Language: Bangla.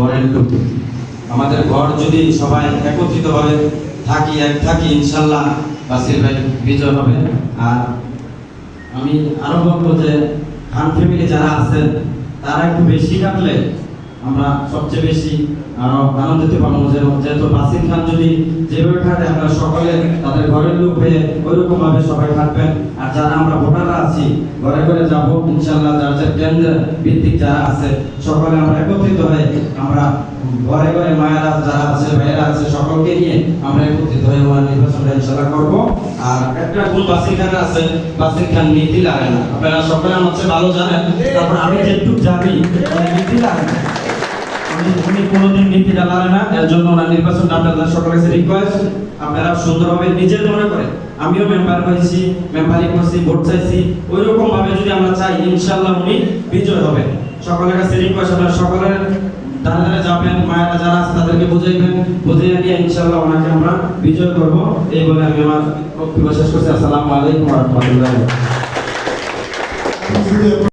ঘরের লোক আমাদের ঘর যদি সবাই একত্রিতভাবে থাকি, এক থাকি, ইনশাল্লাহ বাসির ভাই বিজয় হবে। আর আমি আরও বলব যে, খান ফ্যামিলি যারা আছেন, তারা একটু বেশি কাটলে আমরা সবচেয়ে বেশি আনন্দিত পাবো যে যেহেতু বাসির খান যদি যেভাবে খাটে, আমরা সকলে তাদের ঘরের লোক হয়ে ওইরকম ভাবে সবাই খাটবেন। আর যারা আমরা ভোটাররা আছি, ঘরে ঘরে যাব ইনশাল্লাহ যার যার কেন্দ্র ভিত্তিক যারা আছে, সকলে আমরা একত্রিত হয়ে আমরা ঘরে ঘরে মায়েরা যারা আছে, ভাইয়েরা আছে, সকলকে নিয়ে আমরা একত্রিত হয়ে আমরা নির্বাচনটা ইনশাল্লাহ করব। আর একটা গুণ বাসির খান আছে বাসির খান নীতি লাগে না। আপনারা সকলে আমার ভালো জানেন। তারপর আমি যেটুকু জানি নীতি লাগে না। উনি কোনোদিন নীতিটা লাগে না, এর জন্য ওনার নির্বাচনটা আপনাদের সকলের কাছে রিকোয়েস্ট আপনারা সুন্দরভাবে নিজের মনে করে আমিও মেম্বার হয়েছি মেম্বারি করছি ভোট চাইছি। ওই রকম যদি আমরা চাই ইনশাল্লাহ উনি বিজয় হবে সকলের কাছে রিকোয়েস্ট আপনারা সকলের ধারে যাবেন, মায়েরা যারা আছে তাদেরকে বুঝাইবেন বুঝিয়ে নিয়ে ইনশাল্লাহ ওনাকে আমরা বিজয় করব। এই বলে আমি আমার বক্তব্য শেষ করছি। আসসালামু আলাইকুম রাহমাতুল্লাহ।